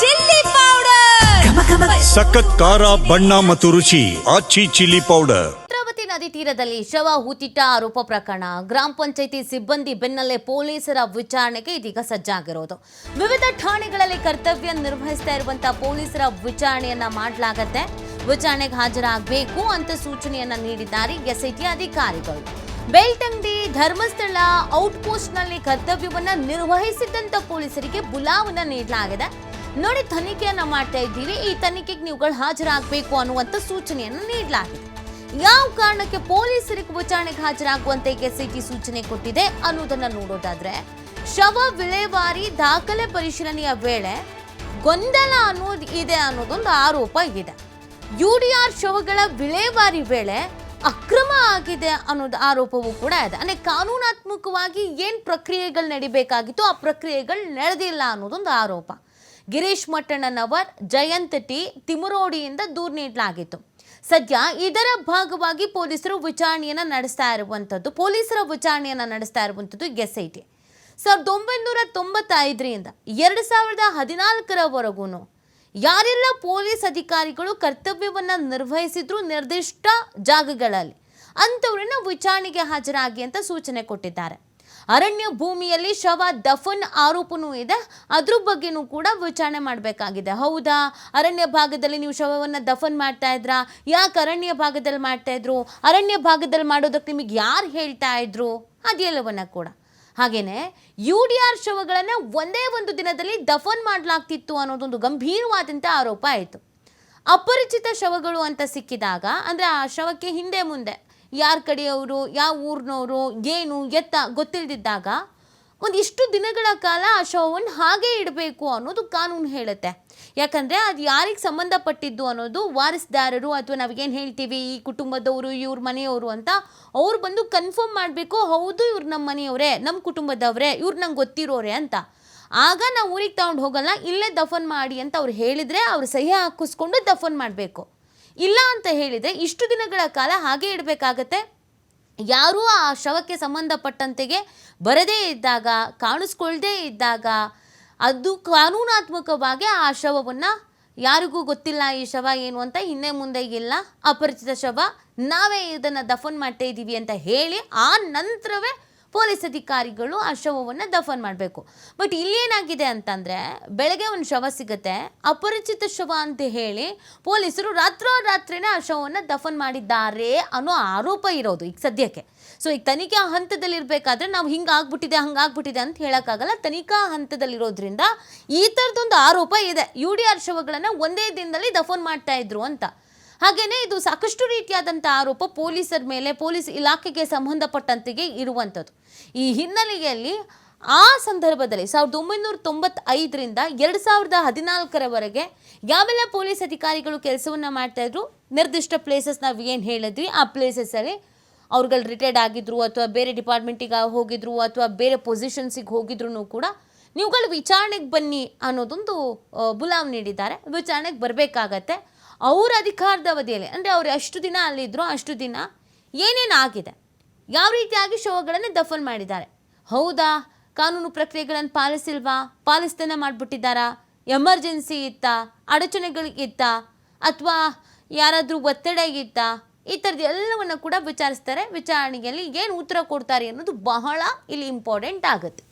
Chilli powder. ಸಖತ್ ಖಾರ ಬಣ್ಣ ಮತ್ತು ರುಚಿ ಆಚಿ ಚಿಲ್ಲಿ ಪೌಡರ್. ನೇತ್ರಾವತಿ ನದಿ ತೀರದಲ್ಲಿ ಶವ ಹೂತಿಟ್ಟ ಆರೋಪ ಪ್ರಕರಣ. ಗ್ರಾಮ ಪಂಚಾಯಿತಿ ಸಿಬ್ಬಂದಿ ಬೆನ್ನಲ್ಲೇ ಪೊಲೀಸರ ವಿಚಾರಣೆಗೆ ಇದೀಗ ಸಜ್ಜಾಗಿರೋದು. ವಿವಿಧ ಠಾಣೆಗಳಲ್ಲಿ ಕರ್ತವ್ಯ ನಿರ್ವಹಿಸ್ತಾ ಇರುವಂತಹ ಪೊಲೀಸರ ವಿಚಾರಣೆಯನ್ನ ಮಾಡಲಾಗತ್ತೆ. ವಿಚಾರಣೆಗೆ ಹಾಜರಾಗಬೇಕು ಅಂತ ಸೂಚನೆಯನ್ನ ನೀಡಿದ್ದಾರೆ ಎಸ್ಐಟಿ ಅಧಿಕಾರಿಗಳು. ಬೆಳ್ತಂಗಡಿ ಧರ್ಮಸ್ಥಳ ಔಟ್ಪೋಸ್ಟ್ನಲ್ಲಿ ಕರ್ತವ್ಯವನ್ನ ನಿರ್ವಹಿಸಿದ್ದಂತ ಪೊಲೀಸರಿಗೆ ಬುಲಾವನ್ನ ನೀಡಲಾಗಿದೆ. ನೋಡಿ, ತನಿಖೆಯನ್ನ ಮಾಡ್ತಾ ಇದ್ದೀವಿ ಈ ತನಿಖೆಗೆ ನೀವುಗಳು ಹಾಜರಾಗಬೇಕು ಅನ್ನುವಂತ ಸೂಚನೆಯನ್ನು ನೀಡಲಾಗಿದೆ. ಯಾವ ಕಾರಣಕ್ಕೆ ಪೊಲೀಸರಿಗೆ ವಿಚಾರಣೆಗೆ ಹಾಜರಾಗುವಂತೆ ಎಸ್ಐಟಿ ಸೂಚನೆ ಕೊಟ್ಟಿದೆ ಅನ್ನೋದನ್ನ ನೋಡೋದಾದ್ರೆ, ಶವ ವಿಲೇವಾರಿ ದಾಖಲೆ ಪರಿಶೀಲನೆಯ ವೇಳೆ ಗೊಂದಲ ಅನ್ನೋದು ಇದೆ ಅನ್ನೋದೊಂದು ಆರೋಪ ಇದೆ. ಯುಡಿಆರ್ ಶವಗಳ ವಿಲೇವಾರಿ ವೇಳೆ ಅಕ್ರಮ ಆಗಿದೆ ಅನ್ನೋದು ಆರೋಪವೂ ಕೂಡ ಇದೆ. ಅಂದರೆ ಕಾನೂನಾತ್ಮಕವಾಗಿ ಏನ್ ಪ್ರಕ್ರಿಯೆಗಳು ನಡಿಬೇಕಾಗಿತ್ತು, ಆ ಪ್ರಕ್ರಿಯೆಗಳು ನಡೆದಿಲ್ಲ ಅನ್ನೋದೊಂದು ಆರೋಪ. ಗಿರೀಶ್ ಮಟ್ಟಣ್ಣನವರ್ ಜಯಂತ್ ಟಿ, ತಿಮುರೋಡಿಯಿಂದ ದೂರು ನೀಡಲಾಗಿತ್ತು. ಸದ್ಯ ಇದರ ಭಾಗವಾಗಿ ಪೊಲೀಸರು ವಿಚಾರಣೆಯನ್ನು ನಡೆಸ್ತಾ ಇರುವಂಥದ್ದು ಪೊಲೀಸರ ವಿಚಾರಣೆಯನ್ನು ನಡೆಸ್ತಾ ಇರುವಂಥದ್ದು ಎಸ್ ಐ ಟಿ ಸಾವಿರದ ಒಂಬೈನೂರ ತೊಂಬತ್ತೈದರಿಂದ ಎರಡು ಸಾವಿರದ ಹದಿನಾಲ್ಕರವರೆಗೂ ಯಾರೆಲ್ಲ ಪೊಲೀಸ್ ಅಧಿಕಾರಿಗಳು ಕರ್ತವ್ಯವನ್ನು ನಿರ್ವಹಿಸಿದ್ರು ನಿರ್ದಿಷ್ಟ ಜಾಗಗಳಲ್ಲಿ ಅಂಥವ್ರನ್ನ ವಿಚಾರಣೆಗೆ ಹಾಜರಾಗಿ ಅಂತ ಸೂಚನೆ ಕೊಟ್ಟಿದ್ದಾರೆ. ಅರಣ್ಯ ಭೂಮಿಯಲ್ಲಿ ಶವ ದಫನ್ ಆರೋಪನೂ ಇದೆ. ಅದ್ರ ಬಗ್ಗೆನೂ ಕೂಡ ವಿಚಾರಣೆ ಮಾಡಬೇಕಾಗಿದೆ. ಹೌದಾ? ಅರಣ್ಯ ಭಾಗದಲ್ಲಿ ನೀವು ಶವವನ್ನು ದಫನ್ ಮಾಡ್ತಾ ಇದ್ರಾ? ಯಾಕೆ ಅರಣ್ಯ ಭಾಗದಲ್ಲಿ ಮಾಡ್ತಾ ಇದ್ರು? ಅರಣ್ಯ ಭಾಗದಲ್ಲಿ ಮಾಡೋದಕ್ಕೆ ನಿಮಗೆ ಯಾರು ಹೇಳ್ತಾ ಇದ್ರು? ಅದೆಲ್ಲವನ್ನ ಕೂಡ. ಹಾಗೇನೆ, ಯು ಡಿ ಆರ್ ಶವಗಳನ್ನು ಒಂದೇ ಒಂದು ದಿನದಲ್ಲಿ ದಫನ್ ಮಾಡಲಾಗ್ತಿತ್ತು ಅನ್ನೋದೊಂದು ಗಂಭೀರವಾದಂಥ ಆರೋಪ ಆಯಿತು. ಅಪರಿಚಿತ ಶವಗಳು ಅಂತ ಸಿಕ್ಕಿದಾಗ, ಅಂದರೆ ಆ ಶವಕ್ಕೆ ಹಿಂದೆ ಮುಂದೆ ಯಾರ ಕಡೆಯವರು, ಯಾವ ಊರಿನವರು, ಏನು, ಎತ್ತ ಗೊತ್ತಿಲ್ಲದಿದ್ದಾಗ ಒಂದಿಷ್ಟು ದಿನಗಳ ಕಾಲ ಆ ಶವವನ್ನು ಹಾಗೇ ಇಡಬೇಕು ಅನ್ನೋದು ಕಾನೂನು ಹೇಳುತ್ತೆ. ಯಾಕಂದರೆ ಅದು ಯಾರಿಗೆ ಸಂಬಂಧಪಟ್ಟಿದ್ದು ಅನ್ನೋದು ವಾರಸ್ದಾರರು ಅಥವಾ ನಾವೇನು ಹೇಳ್ತೀವಿ, ಈ ಕುಟುಂಬದವರು, ಇವ್ರ ಮನೆಯವರು ಅಂತ ಅವ್ರು ಬಂದು ಕನ್ಫರ್ಮ್ ಮಾಡಬೇಕು, ಹೌದು ಇವ್ರು ನಮ್ಮ ಮನೆಯವರೇ, ನಮ್ಮ ಕುಟುಂಬದವರೇ, ಇವ್ರು ನಂಗೆ ಗೊತ್ತಿರೋರೆ ಅಂತ. ಆಗ ನಾವು ಊರಿಗೆ ತಗೊಂಡು ಹೋಗಲ್ಲ, ಇಲ್ಲೇ ದಫನ್ ಮಾಡಿ ಅಂತ ಅವ್ರು ಹೇಳಿದರೆ ಅವ್ರು ಸಹಿ ಹಾಕಿಸ್ಕೊಂಡು ದಫನ್ ಮಾಡಬೇಕು. ಇಲ್ಲ ಅಂತ ಹೇಳಿದರೆ ಇಷ್ಟು ದಿನಗಳ ಕಾಲ ಹಾಗೆ ಇಡಬೇಕಾಗತ್ತೆ. ಯಾರೂ ಆ ಶವಕ್ಕೆ ಸಂಬಂಧಪಟ್ಟಂತೆಗೆ ಬರದೇ ಇದ್ದಾಗ ಕಾಣಿಸ್ಕೊಳ್ಳದೇ ಇದ್ದಾಗ, ಅದು ಕಾನೂನಾತ್ಮಕವಾಗಿ ಆ ಶವವನ್ನು ಯಾರಿಗೂ ಗೊತ್ತಿಲ್ಲ ಈ ಶವ ಏನು ಅಂತ ಹಿಂದೆ ಮುಂದೆ ಇಲ್ಲ, ಅಪರಿಚಿತ ಶವ, ನಾವೇ ಇದನ್ನು ದಫನ್ ಮಾಡ್ತಾ ಇದ್ದೀವಿ ಅಂತ ಹೇಳಿ ಆ ನಂತರವೇ ಪೊಲೀಸ್ ಅಧಿಕಾರಿಗಳು ಆ ಶವವನ್ನು ದಫನ್ ಮಾಡಬೇಕು. ಬಟ್ ಇಲ್ಲೇನಾಗಿದೆ ಅಂತಂದರೆ, ಬೆಳಗ್ಗೆ ಒಂದು ಶವ ಸಿಗುತ್ತೆ, ಅಪರಿಚಿತ ಶವ ಅಂತ ಹೇಳಿ ಪೊಲೀಸರು ರಾತ್ರೋರಾತ್ರಿನೇ ಆ ಶವವನ್ನು ದಫನ್ ಮಾಡಿದ್ದಾರೆ ಅನ್ನೋ ಆರೋಪ ಇರೋದು ಈಗ ಸದ್ಯಕ್ಕೆ. ಸೊ ಈಗ ತನಿಖಾ ಹಂತದಲ್ಲಿರಬೇಕಾದ್ರೆ ನಾವು ಹಿಂಗೆ ಆಗ್ಬಿಟ್ಟಿದೆ ಹಂಗಾಗ್ಬಿಟ್ಟಿದೆ ಅಂತ ಹೇಳೋಕ್ಕಾಗಲ್ಲ. ತನಿಖಾ ಹಂತದಲ್ಲಿರೋದ್ರಿಂದ ಈ ಥರದೊಂದು ಆರೋಪ ಇದೆ. ಯು ಡಿ ಆರ್ ಶವಗಳನ್ನು ಒಂದೇ ದಿನದಲ್ಲಿ ದಫನ್ ಮಾಡ್ತಾ ಇದ್ರು ಅಂತ. ಹಾಗೇನೆ ಇದು ಸಾಕಷ್ಟು ರೀತಿಯಾದಂಥ ಆರೋಪ ಪೊಲೀಸರ ಮೇಲೆ, ಪೊಲೀಸ್ ಇಲಾಖೆಗೆ ಸಂಬಂಧಪಟ್ಟಂತೆಗೆ ಇರುವಂಥದ್ದು. ಈ ಹಿನ್ನೆಲೆಯಲ್ಲಿ ಆ ಸಂದರ್ಭದಲ್ಲಿ ಸಾವಿರದ ಒಂಬೈನೂರ ತೊಂಬತ್ತೈದರಿಂದ ಎರಡು ಸಾವಿರದ ಹದಿನಾಲ್ಕರವರೆಗೆ ಯಾವೆಲ್ಲ ಪೊಲೀಸ್ ಅಧಿಕಾರಿಗಳು ಕೆಲಸವನ್ನು ಮಾಡ್ತಾಯಿದ್ರು ನಿರ್ದಿಷ್ಟ ಪ್ಲೇಸಸ್ ನಾವು ಏನು ಹೇಳಿದ್ವಿ? ಆ ಪ್ಲೇಸಸ್ಸಲ್ಲಿ ಅವ್ರುಗಳು ರಿಟೈರ್ಡ್ ಆಗಿದ್ರು ಅಥವಾ ಬೇರೆ ಡಿಪಾರ್ಟ್ಮೆಂಟಿಗೆ ಹೋಗಿದ್ರು ಅಥವಾ ಬೇರೆ ಪೊಸಿಷನ್ಸಿಗೆ ಹೋಗಿದ್ರು ಕೂಡ ನೀವುಗಳು ವಿಚಾರಣೆಗೆ ಬನ್ನಿ ಅನ್ನೋದೊಂದು ಬುಲಾವ್ ನೀಡಿದ್ದಾರೆ. ವಿಚಾರಣೆಗೆ ಬರಬೇಕಾಗತ್ತೆ. ಅವ್ರ ಅಧಿಕಾರದ ಅವಧಿಯಲ್ಲಿ, ಅಂದರೆ ಅವರು ಎಷ್ಟು ದಿನ ಅಲ್ಲಿದ್ದರು ಅಷ್ಟು ದಿನ ಏನೇನು ಆಗಿದೆ, ಯಾವ ರೀತಿಯಾಗಿ ಶವಗಳನ್ನು ದಫನ್ ಮಾಡಿದ್ದಾರೆ, ಹೌದಾ, ಕಾನೂನು ಪ್ರಕ್ರಿಯೆಗಳನ್ನು ಪಾಲಿಸಿಲ್ವಾ, ಪಾಲಿಸ್ತಾನೆ ಮಾಡಿಬಿಟ್ಟಿದ್ದಾರಾ, ಎಮರ್ಜೆನ್ಸಿ ಇತ್ತಾ ಅಡಚಣೆಗಳಿಗಿತ್ತಾ ಅಥವಾ ಯಾರಾದರೂ ಒತ್ತಡ ಇತ್ತಾ, ಈ ಥರದ್ದು ಎಲ್ಲವನ್ನು ಕೂಡ ವಿಚಾರಿಸ್ತಾರೆ, ವಿಚಾರಣೆಯಲ್ಲಿ ಏನು ಉತ್ತರ ಕೊಡ್ತಾರೆ ಅನ್ನೋದು ಬಹಳ ಇಲ್ಲಿ ಇಂಪಾರ್ಟೆಂಟ್ ಆಗುತ್ತೆ.